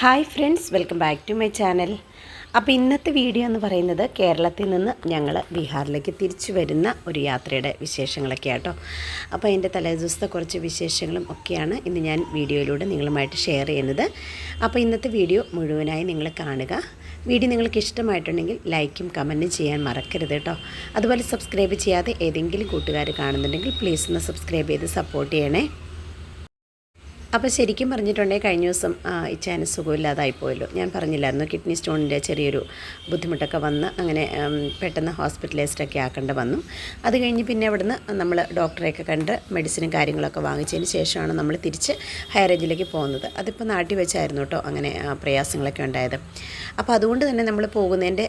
Hi friends welcome back to my channel. അപ്പോൾ ഇന്നത്തെ video എന്ന് പറയുന്നത് കേരളത്തിൽ നിന്ന് ഞങ്ങൾ ബീഹാറിലേക്ക് തിരിച്ചു വരുന്ന ഒരു യാത്രയുടെ വിശേഷങ്ങളൊക്കെ ആട്ടോ അപ്പോൾ അതിന്റെ തലേദിവസത്തെ കുറച്ച് വിശേഷങ്ങളും ഒക്കെയാണ് ഇന്ന് ഞാൻ വീഡിയോയിലൂടെ നിങ്ങളുമായിട്ട് ഷെയർ ചെയ്യുന്നത്. അപ്പോൾ ഇന്നത്തെ വീഡിയോ മുഴുവനായി നിങ്ങൾ കാണുക. വീഡിയോ നിങ്ങൾക്ക് ഇഷ്ടമായിട്ടുണ്ടെങ്കിൽ ലൈക്കും കമന്റും ചെയ്യാൻ മറക്കരുത് കേട്ടോ. അതുപോലെ സബ്സ്ക്രൈബ് ചെയ്യാതെ ഏതെങ്കിലും കൂട്ടുകാർ കാണുന്നുണ്ടെങ്കിൽ പ്ലീസ് ഒന്ന് സബ്സ്ക്രൈബ് ചെയ്ത് സപ്പോർട്ട് ചെയ്യണേ. അപ്പോൾ ശരിക്കും പറഞ്ഞിട്ടുണ്ടെങ്കിൽ കഴിഞ്ഞ ദിവസം ഇച്ചാന് സുഖമില്ലാതായിപ്പോയല്ലോ ഞാൻ പറഞ്ഞില്ലായിരുന്നു കിഡ്നി സ്റ്റോണിന്റെ ചെറിയൊരു ബുദ്ധിമുട്ടൊക്കെ വന്ന് അങ്ങനെ പെട്ടെന്ന് ഹോസ്പിറ്റലൈസ്ഡൊക്കെ ആക്കേണ്ട വന്നു. അത് കഴിഞ്ഞ് പിന്നെ അവിടുന്ന് നമ്മൾ ഡോക്ടറെയൊക്കെ കണ്ട് മെഡിസിനും കാര്യങ്ങളൊക്കെ വാങ്ങിച്ചതിന് ശേഷമാണ് നമ്മൾ തിരിച്ച് ഹയർ ഏജിലേക്ക് പോകുന്നത്. അതിപ്പോൾ നാട്ടിൽ വെച്ചായിരുന്നു കേട്ടോ അങ്ങനെ പ്രയാസങ്ങളൊക്കെ ഉണ്ടായത്. അപ്പോൾ അതുകൊണ്ട് തന്നെ നമ്മൾ പോകുന്നതിന്റെ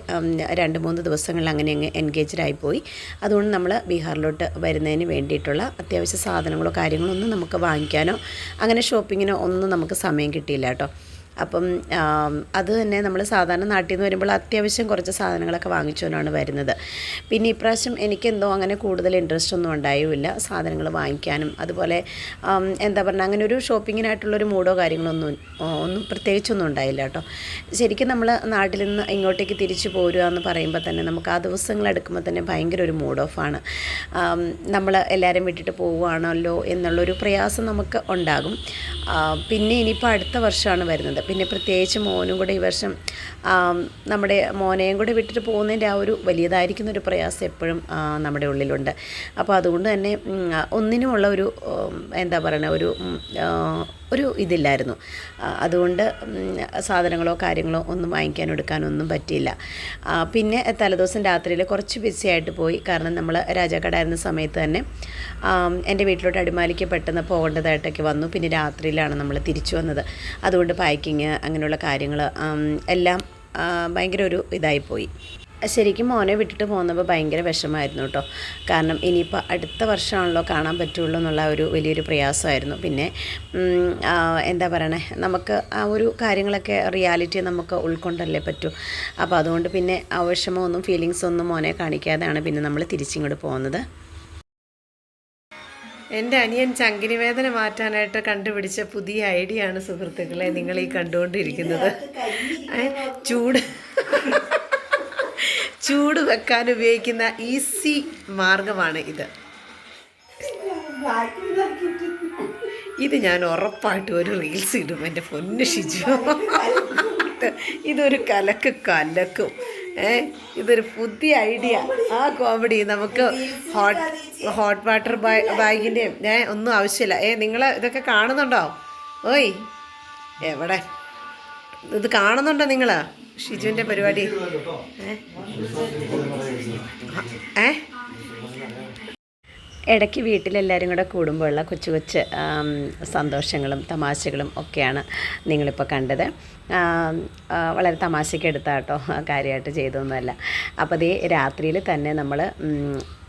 രണ്ട് മൂന്ന് ദിവസങ്ങളിൽ അങ്ങനെ അങ്ങ് എൻഗേജ്ഡ് ആയിപ്പോയി അതുകൊണ്ട് നമ്മൾ ബീഹാറിലോട്ട് വരുന്നതിന് വേണ്ടിയിട്ടുള്ള അത്യാവശ്യ സാധനങ്ങളോ കാര്യങ്ങളോ ഒന്നും നമുക്ക് വാങ്ങിക്കാനോ അങ്ങനെ ഷോപ്പിങ്ങിനോ ഒന്നും നമുക്ക് സമയം കിട്ടിയില്ല കേട്ടോ. അപ്പം അത് തന്നെ നമ്മൾ സാധാരണ നാട്ടിൽ നിന്ന് വരുമ്പോൾ അത്യാവശ്യം കുറച്ച് സാധനങ്ങളൊക്കെ വാങ്ങിച്ചുകൊണ്ടാണ് വരുന്നത്. പിന്നെ ഇപ്രാവശ്യം എനിക്കെന്തോ അങ്ങനെ കൂടുതൽ ഇൻട്രസ്റ്റ് ഒന്നും ഉണ്ടായില്ല. സാധനങ്ങൾ വാങ്ങിക്കാനും അതുപോലെ എന്താ പറയുക അങ്ങനെ ഒരു ഷോപ്പിങ്ങിനായിട്ടുള്ളൊരു മൂഡോ കാര്യങ്ങളൊന്നും ഒന്നും പ്രത്യേകിച്ചൊന്നും ഉണ്ടായില്ല കേട്ടോ. ശരിക്കും നമ്മൾ നാട്ടിൽ നിന്ന് ഇങ്ങോട്ടേക്ക് തിരിച്ചു പോരുക എന്ന് പറയുമ്പോൾ തന്നെ നമുക്ക് ആ ദിവസങ്ങൾ എടുക്കുമ്പോൾ തന്നെ ഭയങ്കര ഒരു മൂഡ് ഓഫാണ് നമ്മൾ എല്ലാവരും വിട്ടിട്ട് പോവുകയാണല്ലോ എന്നുള്ളൊരു പ്രയാസം നമുക്ക് ഉണ്ടാകും. പിന്നെ ഇനിയിപ്പോൾ അടുത്ത വർഷമാണ് വരുന്നത്. പിന്നെ പ്രത്യേകിച്ച് മോനും കൂടെ ഈ വർഷം നമ്മുടെ മോനെയും കൂടെ വിട്ടിട്ട് പോകുന്നതിന്റെ ആ ഒരു വലിയതായിരിക്കുന്ന ഒരു പ്രയാസം എപ്പോഴും നമ്മുടെ ഉള്ളിലുണ്ട്. അപ്പോൾ അതുകൊണ്ട് തന്നെ ഒന്നിനുമുള്ള ഒരു എന്താ പറയുക ഒരു ഒരു ഇതില്ലായിരുന്നു. അതുകൊണ്ട് സാധനങ്ങളോ കാര്യങ്ങളോ ഒന്നും വാങ്ങിക്കാനോ എടുക്കാനോ ഒന്നും പറ്റിയില്ല പിന്നെ തലേദിവസം രാത്രിയിൽ കുറച്ച് ബിസി ആയിട്ട് പോയി. കാരണം നമ്മൾ രാജാക്കടായിരുന്ന സമയത്ത് തന്നെ എന്റെ വീട്ടിലോട്ട് അടിമാലിക്ക് പെട്ടെന്ന് പോകേണ്ടതായിട്ടൊക്കെ വന്നു. പിന്നെ രാത്രിയിലാണ് നമ്മൾ തിരിച്ചു വന്നത്. അതുകൊണ്ട് പാക്കിങ് അങ്ങനെയുള്ള കാര്യങ്ങൾ എല്ലാം ഭയങ്കര ഒരു ഇതായിപ്പോയി. ശരിക്കും മോനെ വിട്ടിട്ട് പോകുന്നപ്പോൾ ഭയങ്കര വിഷമമായിരുന്നു കേട്ടോ. കാരണം ഇനിയിപ്പോൾ അടുത്ത വർഷമാണല്ലോ കാണാൻ പറ്റുള്ളൂ എന്നുള്ള ഒരു വലിയൊരു പ്രയാസമായിരുന്നു. പിന്നെ എന്താ പറയണേ? നമുക്ക് ആ ഒരു കാര്യങ്ങളൊക്കെ റിയാലിറ്റി നമുക്ക് ഉൾക്കൊണ്ടല്ലേ പറ്റൂ. അപ്പോൾ അതുകൊണ്ട് പിന്നെ ആ വിഷമമൊന്നും ഫീലിങ്സ് ഒന്നും മോനെ കാണിക്കാതെയാണ് പിന്നെ നമ്മൾ തിരിച്ചിങ്ങോട്ട് പോകുന്നത്. എന്റെ അനിയൻ ചങ്കിനി വേദന മാറ്റാനായിട്ട് കണ്ടുപിടിച്ച പുതിയ ഐഡിയ ആണ് സുഹൃത്തുക്കളെ നിങ്ങൾ ഈ കണ്ടുകൊണ്ടിരിക്കുന്നത്. ചൂട്. ചൂട് വെക്കാൻ ഉപയോഗിക്കുന്ന ഈസി മാർഗമാണ് ഇത്. ഇത് ഞാൻ ഉറപ്പായിട്ട് ഒരു റീൽസ് ഇടും. എന്റെ പൊന്നു ഷിജു. ഇതൊരു കലക്ക് കലക്കും. ഏ ഇതൊരു പുതിയ ഐഡിയ. ആ കോമഡി നമുക്ക് ഹോട്ട് ഹോട്ട് വാട്ടർ ബാഗിന്റെയും ഏ ഒന്നും ആവശ്യമില്ല. ഏ നിങ്ങൾ ഇതൊക്കെ കാണുന്നുണ്ടോ? ഓയ് എവിടെ? ഇത് കാണുന്നുണ്ടോ നിങ്ങൾ ഷിജുവിന്റെ പരിപാടി. ഏ? ഇടയ്ക്ക് വീട്ടിലെല്ലാവരും കൂടെ കൂടുമ്പോഴുള്ള കൊച്ചു കൊച്ച് സന്തോഷങ്ങളും തമാശകളും ഒക്കെയാണ് നിങ്ങളിപ്പോൾ കണ്ടത്. വളരെ തമാശയ്ക്ക് എടുത്താട്ടോ കാര്യമായിട്ട് ചെയ്തൊന്നുമല്ല അപ്പോൾ അതേ രാത്രിയിൽ തന്നെ നമ്മൾ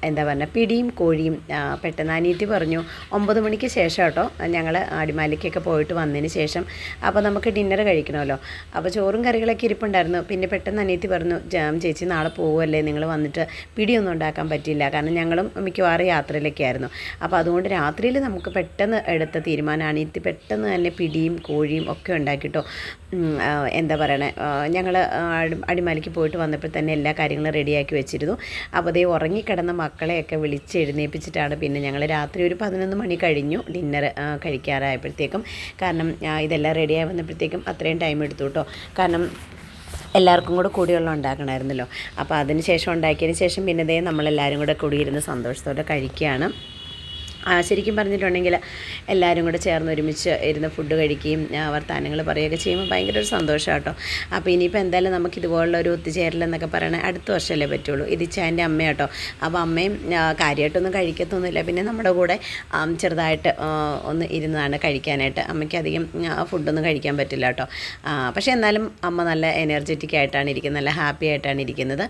എന്താ പറഞ്ഞാൽ പിടിയും കോഴിയും പെട്ടെന്ന് അനിയത്തി പറഞ്ഞു ഒമ്പത് മണിക്ക് ശേഷം കേട്ടോ ഞങ്ങൾ അടിമാലിക്കൊക്കെ പോയിട്ട് വന്നതിന് ശേഷം അപ്പോൾ നമുക്ക് ഡിന്നർ കഴിക്കണമല്ലോ. അപ്പോൾ ചോറും കറികളൊക്കെ ഇരിപ്പുണ്ടായിരുന്നു. പിന്നെ പെട്ടെന്ന് അനിയത്തി പറഞ്ഞു "ജാം ചേച്ചി നാളെ പോകുമല്ലേ നിങ്ങൾ വന്നിട്ട് പിടിയൊന്നും ഉണ്ടാക്കാൻ പറ്റില്ല കാരണം ഞങ്ങളും മിക്കവാറും യാത്രയിലൊക്കെ ആയിരുന്നു. അപ്പോൾ അതുകൊണ്ട് രാത്രിയിൽ നമുക്ക് പെട്ടെന്ന് എടുത്ത തീരുമാനം അനിയത്തി പെട്ടെന്ന് തന്നെ പിടിയും കോഴിയും ഒക്കെ ഉണ്ടാക്കിയിട്ടോ എന്താ പറയണേ ഞങ്ങൾ അടിമാലിക്ക് പോയിട്ട് വന്നപ്പോൾ തന്നെ എല്ലാ കാര്യങ്ങളും റെഡിയാക്കി വെച്ചിരുന്നു. അപ്പോൾ അതേ ഉറങ്ങിക്കിടന്ന മക്കളെയൊക്കെ വിളിച്ച് എഴുന്നേൽപ്പിച്ചിട്ടാണ് പിന്നെ ഞങ്ങൾ രാത്രി ഒരു പതിനൊന്ന് മണി കഴിഞ്ഞു ഡിന്നർ കഴിക്കാറായപ്പോഴത്തേക്കും. കാരണം ഇതെല്ലാം റെഡിയായി വന്നപ്പോഴത്തേക്കും അത്രയും ടൈം എടുത്തു കേട്ടോ കാരണം എല്ലാവർക്കും കൂടെ കൂടിയുള്ള ഉണ്ടാക്കണമായിരുന്നല്ലോ. അപ്പോൾ അതിന് ശേഷം ഉണ്ടാക്കിയതിന് ശേഷം പിന്നെ ഇതേ നമ്മളെല്ലാവരും കൂടെ കൂടിയിരുന്ന് സന്തോഷത്തോടെ കഴിക്കുകയാണ്. ശരിക്കും പറഞ്ഞിട്ടുണ്ടെങ്കിൽ എല്ലാവരും കൂടെ ചേർന്ന് ഒരുമിച്ച് ഇരുന്ന് ഫുഡ് കഴിക്കുകയും വർത്തമാനങ്ങൾ പറയുകയൊക്കെ ചെയ്യുമ്പോൾ ഭയങ്കര ഒരു സന്തോഷം കേട്ടോ. അപ്പോൾ ഇനിയിപ്പോൾ എന്തായാലും നമുക്ക് ഇതുപോലുള്ള ഒരു ഒത്തുചേരൽ എന്നൊക്കെ പറയണേ അടുത്ത വർഷമല്ലേ പറ്റുള്ളൂ. ഇത് ഇച്ചാന്റെ അമ്മ കേട്ടോ. അപ്പോൾ അമ്മയും കാര്യമായിട്ടൊന്നും കഴിക്കത്തൊന്നുമില്ല. പിന്നെ നമ്മുടെ കൂടെ ചെറുതായിട്ട് ഒന്ന് ഇരുന്നതാണ് കഴിക്കാനായിട്ട്. അമ്മയ്ക്ക് അധികം ഫുഡൊന്നും കഴിക്കാൻ പറ്റില്ല കേട്ടോ. പക്ഷേ എന്നാലും അമ്മ നല്ല എനർജറ്റിക് ആയിട്ടാണ് ഇരിക്കുന്നത്. നല്ല ഹാപ്പി ആയിട്ടാണ് ഇരിക്കുന്നത്.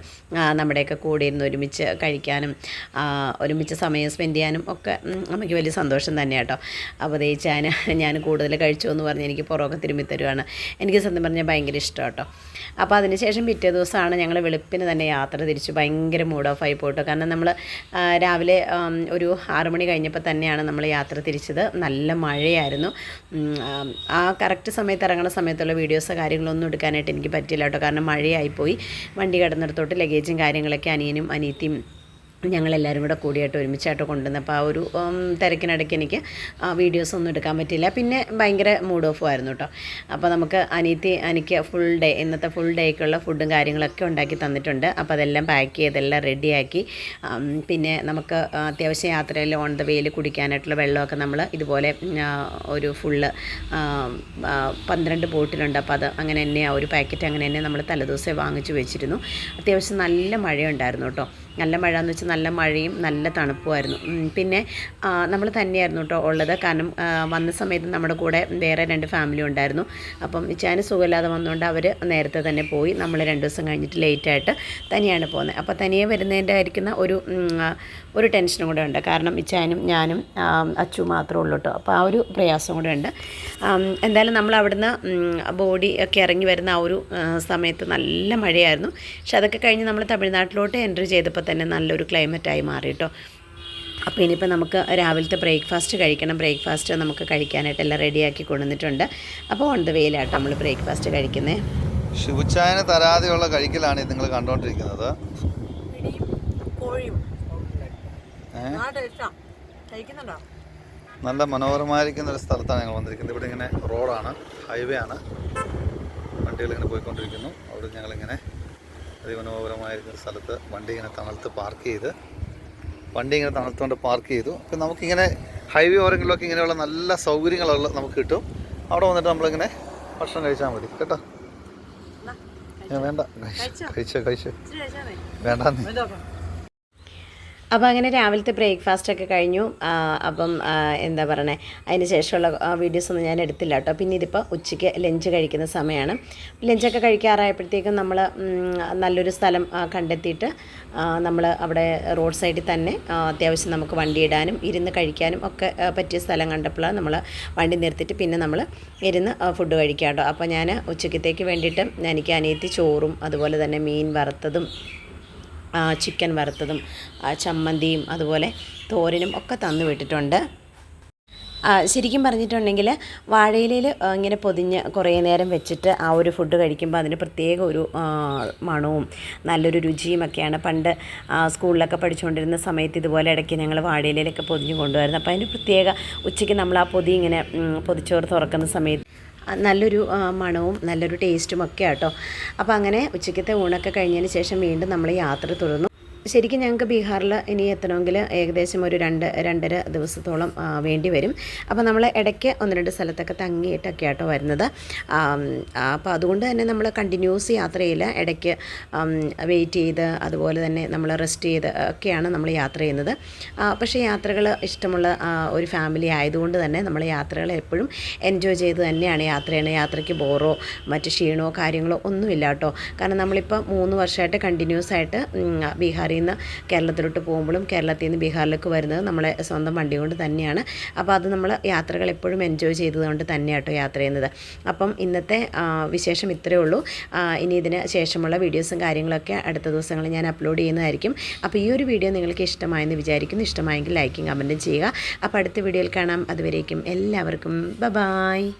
നമ്മുടെയൊക്കെ കൂടെ ഇരുന്ന് ഒരുമിച്ച് കഴിക്കാനും ഒരുമിച്ച് സമയം സ്പെൻഡ് ചെയ്യാനും ഒക്കെ അമ്മയ്ക്ക് വലിയ സന്തോഷം തന്നെ കേട്ടോ അപ്പോൾ തേച്ചാൻ ഞാൻ കൂടുതൽ കഴിച്ചു എന്ന് പറഞ്ഞ് എനിക്ക് പുറമൊക്കെ തിരുമ്പി തരുവാണ്. എനിക്ക് സത്യം പറഞ്ഞാൽ ഭയങ്കര ഇഷ്ടം കേട്ടോ അപ്പോൾ അതിനുശേഷം പിറ്റേ ദിവസമാണ് ഞങ്ങൾ വെളുപ്പിന് തന്നെ യാത്ര തിരിച്ചു ഭയങ്കര മൂഡ് ഓഫ് ആയി പോയിട്ടോ. കാരണം നമ്മൾ രാവിലെ ഒരു ആറ് മണി കഴിഞ്ഞപ്പോൾ തന്നെയാണ് നമ്മൾ യാത്ര തിരിച്ചത്. നല്ല മഴയായിരുന്നു. ആ കറക്റ്റ് സമയത്ത് ഇറങ്ങുന്ന സമയത്തുള്ള വീഡിയോസോ കാര്യങ്ങളൊന്നും എടുക്കാനായിട്ട് എനിക്ക് പറ്റില്ല കേട്ടോ. കാരണം മഴയായിപ്പോയി. വണ്ടി കിടന്നിടത്തോട്ട് ലഗേജും കാര്യങ്ങളൊക്കെ അനിയനും അനിയത്തിയും ഞങ്ങളെല്ലാവരും കൂടെ കൂടിയായിട്ട് ഒരുമിച്ചായിട്ട് കൊണ്ടുവന്നപ്പോൾ ആ ഒരു തിരക്കിനിടയ്ക്ക് എനിക്ക് വീഡിയോസ് ഒന്നും എടുക്കാൻ പറ്റില്ല പിന്നെ ഭയങ്കര മൂഡ് ഓഫ് ആയിരുന്നു കേട്ടോ അപ്പോൾ നമുക്ക് അനിയത്തി എനിക്ക് ഫുൾ ഡേ ഇന്നത്തെ ഫുൾ ഡേക്കുള്ള ഫുഡും കാര്യങ്ങളൊക്കെ ഉണ്ടാക്കി തന്നിട്ടുണ്ട്. അപ്പോൾ അതെല്ലാം പാക്ക് ചെയ്തെല്ലാം റെഡിയാക്കി പിന്നെ നമുക്ക് അത്യാവശ്യം യാത്രയിൽ ഓൺ ദ വേയിൽ കുടിക്കാനായിട്ടുള്ള വെള്ളമൊക്കെ നമ്മൾ ഇതുപോലെ ഒരു ഫുള്ള് പന്ത്രണ്ട് ബോട്ടിലുണ്ട്. അപ്പോൾ അത് അങ്ങനെ തന്നെ ആ ഒരു പാക്കറ്റ് അങ്ങനെ തന്നെ നമ്മൾ തലേദിവസം വാങ്ങിച്ചു വെച്ചിരുന്നു. അത്യാവശ്യം നല്ല മഴയുണ്ടായിരുന്നു കേട്ടോ നല്ല മഴ എന്ന് വെച്ചാൽ നല്ല മഴയും നല്ല തണുപ്പുമായിരുന്നു. പിന്നെ നമ്മൾ തന്നെയായിരുന്നു കേട്ടോ ഉള്ളത്. കാരണം വന്ന സമയത്ത് നമ്മുടെ കൂടെ വേറെ രണ്ട് ഫാമിലി ഉണ്ടായിരുന്നു. അപ്പം ഇച്ചാന് സുഖമില്ലാതെ വന്നുകൊണ്ട് അവർ നേരത്തെ തന്നെ പോയി. നമ്മൾ രണ്ട് ദിവസം കഴിഞ്ഞിട്ട് ലേറ്റായിട്ട് തനിയാണ് പോകുന്നത്. അപ്പോൾ തനിയെ വരുന്നതിന്റെ ആയിരിക്കുന്ന ഒരു ഒരു ടെൻഷനും കൂടെ ഉണ്ട്. കാരണം ഇച്ചാനും ഞാനും അച്ചു മാത്രമേ ഉള്ളൂ കേട്ടോ. അപ്പോൾ ആ ഒരു പ്രയാസം കൂടെ ഉണ്ട്. എന്തായാലും നമ്മൾ അവിടുന്ന് ബോഡി ഒക്കെ ഇറങ്ങി വരുന്ന ആ ഒരു സമയത്ത് നല്ല മഴയായിരുന്നു. പക്ഷെ അതൊക്കെ കഴിഞ്ഞ് നമ്മൾ തമിഴ്നാട്ടിലോട്ട് എൻട്രി ചെയ്തപ്പോൾ തന്നെ നല്ലൊരു ക്ലൈമറ്റായി മാറി കേട്ടോ അപ്പോൾ ഇനിയിപ്പോൾ നമുക്ക് രാവിലത്തെ ബ്രേക്ക്ഫാസ്റ്റ് കഴിക്കണം. ബ്രേക്ക്ഫാസ്റ്റ് നമുക്ക് കഴിക്കാനായിട്ട് എല്ലാം റെഡിയാക്കി കൊണ്ടുവന്നിട്ടുണ്ട്. അപ്പോൾ ഓൺ ദ വേയിലാട്ടോ നമ്മൾ ബ്രേക്ക്ഫാസ്റ്റ് കഴിക്കുന്നത് ശുഭചായന തരാതെയുള്ള കഴിക്കലാണ് നിങ്ങൾ കണ്ടുകൊണ്ടിരിക്കുന്നത് നല്ല മനോഹരമായിരിക്കുന്ന ഒരു സ്ഥലത്താണ് ഞങ്ങൾ വന്നിരിക്കുന്നത്. ഇവിടെ ഇങ്ങനെ റോഡാണ് ഹൈവേ ആണ്. വണ്ടികൾ ഇങ്ങനെ പോയിക്കൊണ്ടിരിക്കുന്നു. അവിടെ ഞങ്ങളിങ്ങനെ അതിമനോഹരമായിരിക്കുന്ന സ്ഥലത്ത് വണ്ടി ഇങ്ങനെ തണുത്ത് പാർക്ക് ചെയ്ത് വണ്ടി ഇങ്ങനെ തണുത്തുകൊണ്ട് പാർക്ക് ചെയ്തു. അപ്പം നമുക്കിങ്ങനെ ഹൈവേ ഓരങ്ങളിലൊക്കെ ഇങ്ങനെയുള്ള നല്ല സൗകര്യങ്ങളുള്ള നമുക്ക് കിട്ടും. അവിടെ വന്നിട്ട് നമ്മളിങ്ങനെ ഭക്ഷണം കഴിച്ചാൽ മതി. കേട്ടോ? വേണ്ട. കഴിച്ചോ? കഴിച്ചോ വേണ്ട അപ്പോൾ അങ്ങനെ രാവിലത്തെ ബ്രേക്ക്ഫാസ്റ്റ് ഒക്കെ കഴിഞ്ഞു. അപ്പം എന്താ പറയണേ? അതിന് ശേഷമുള്ള വീഡിയോസ് ഒന്നും ഞാൻ എടുത്തില്ല കേട്ടോ. പിന്നെ ഇതിപ്പോൾ ഉച്ചയ്ക്ക് ലഞ്ച് കഴിക്കുന്ന സമയമാണ് ലഞ്ചൊക്കെ കഴിക്കാറായപ്പോഴത്തേക്കും നമ്മൾ നല്ലൊരു സ്ഥലം കണ്ടെത്തിയിട്ട് നമ്മൾ അവിടെ റോഡ് സൈഡിൽ തന്നെ അത്യാവശ്യം നമുക്ക് വണ്ടി ഇടാനും ഇരുന്ന് കഴിക്കാനും ഒക്കെ പറ്റിയ സ്ഥലം കണ്ടപ്പോഴാണ് നമ്മൾ വണ്ടി നിർത്തിയിട്ട് പിന്നെ നമ്മൾ ഇരുന്ന് ഫുഡ് കഴിക്കാം കേട്ടോ അപ്പോൾ ഞാൻ ഉച്ചക്കത്തേക്ക് വേണ്ടിയിട്ട് എനിക്ക് അനിയത്തി ചോറും അതുപോലെ തന്നെ മീൻ വറുത്തതും ചിക്കൻ വറുത്തതും ചമ്മന്തിയും അതുപോലെ തോരനും ഒക്കെ തന്നു വിട്ടിട്ടുണ്ട്. ശരിക്കും പറഞ്ഞിട്ടുണ്ടെങ്കിൽ വാഴയിലയിൽ ഇങ്ങനെ പൊതിഞ്ഞ് കുറേ നേരം വെച്ചിട്ട് ആ ഒരു ഫുഡ് കഴിക്കുമ്പോൾ അതിന് പ്രത്യേക ഒരു മണവും നല്ലൊരു രുചിയും ഒക്കെയാണ്. പണ്ട് സ്കൂളിലൊക്കെ പഠിച്ചുകൊണ്ടിരുന്ന സമയത്ത് ഇതുപോലെ ഇടയ്ക്ക് ഞങ്ങൾ വാഴയിലയിലൊക്കെ പൊതിഞ്ഞ് കൊണ്ടുവരുന്നത്. അപ്പോൾ അതിന് പ്രത്യേക ഉച്ചയ്ക്ക് നമ്മൾ ആ പൊതി ഇങ്ങനെ പൊതിച്ചോറ് തുറക്കുന്ന സമയത്ത് നല്ലൊരു മണവും നല്ലൊരു ടേസ്റ്റും ഒക്കെ ആട്ടോ അപ്പോൾ അങ്ങനെ ഉച്ചയ്ക്കത്തെ ഊണൊക്കെ കഴിഞ്ഞതിന് ശേഷം വീണ്ടും നമ്മൾ യാത്ര തുടർന്നു. ശരിക്കും ഞങ്ങൾക്ക് ബീഹാറിൽ ഇനി എത്തണമെങ്കിൽ ഏകദേശം ഒരു രണ്ട് രണ്ടര ദിവസത്തോളം വേണ്ടി വരും. അപ്പോൾ നമ്മൾ ഇടയ്ക്ക് ഒന്ന് രണ്ട് സ്ഥലത്തൊക്കെ തങ്ങിയിട്ടൊക്കെ ആട്ടോ വരുന്നത്. അപ്പോൾ അതുകൊണ്ട് തന്നെ നമ്മൾ കണ്ടിന്യൂസ് യാത്ര ചെയ്യില്ല ഇടയ്ക്ക് വെയിറ്റ് ചെയ്ത് അതുപോലെ തന്നെ നമ്മൾ റെസ്റ്റ് ചെയ്ത് ഒക്കെയാണ് നമ്മൾ യാത്ര ചെയ്യുന്നത്. പക്ഷേ യാത്രകൾ ഇഷ്ടമുള്ള ഒരു ഫാമിലി ആയതുകൊണ്ട് തന്നെ നമ്മൾ യാത്രകൾ എപ്പോഴും എൻജോയ് ചെയ്ത് തന്നെയാണ് യാത്ര ചെയ്യുന്നത് യാത്രയ്ക്ക് ബോറോ മറ്റ് ക്ഷീണമോ കാര്യങ്ങളോ ഒന്നുമില്ല കേട്ടോ കാരണം നമ്മളിപ്പോൾ മൂന്ന് വർഷമായിട്ട് കണ്ടിന്യൂസ് ആയിട്ട് ഉം, ബീഹാറിൽ നിന്ന് കേരളത്തിലോട്ട് പോകുമ്പോഴും കേരളത്തിൽ നിന്ന് ബീഹാറിലേക്ക് വരുന്നത് നമ്മളെ സ്വന്തം വണ്ടി കൊണ്ട് തന്നെയാണ്. അപ്പോൾ അത് നമ്മൾ യാത്രകൾ എപ്പോഴും എൻജോയ് ചെയ്തതുകൊണ്ട് തന്നെയാട്ടോ യാത്ര ചെയ്യുന്നത്. അപ്പം ഇന്നത്തെ വിശേഷം ഇത്രയേ ഉള്ളൂ. ഇനി ഇതിന് ശേഷമുള്ള വീഡിയോസും കാര്യങ്ങളൊക്കെ അടുത്ത ദിവസങ്ങളിൽ ഞാൻ അപ്ലോഡ് ചെയ്യുന്നതായിരിക്കും. അപ്പോൾ ഈ ഒരു വീഡിയോ നിങ്ങൾക്ക് ഇഷ്ടമായെന്ന് വിചാരിക്കുന്നു. ഇഷ്ടമായെങ്കിൽ ലൈക്കും കമന്റും ചെയ്യുക. അപ്പോൾ അടുത്ത വീഡിയോയിൽ കാണാം. അതുവരേക്കും എല്ലാവർക്കും ബ ബായ്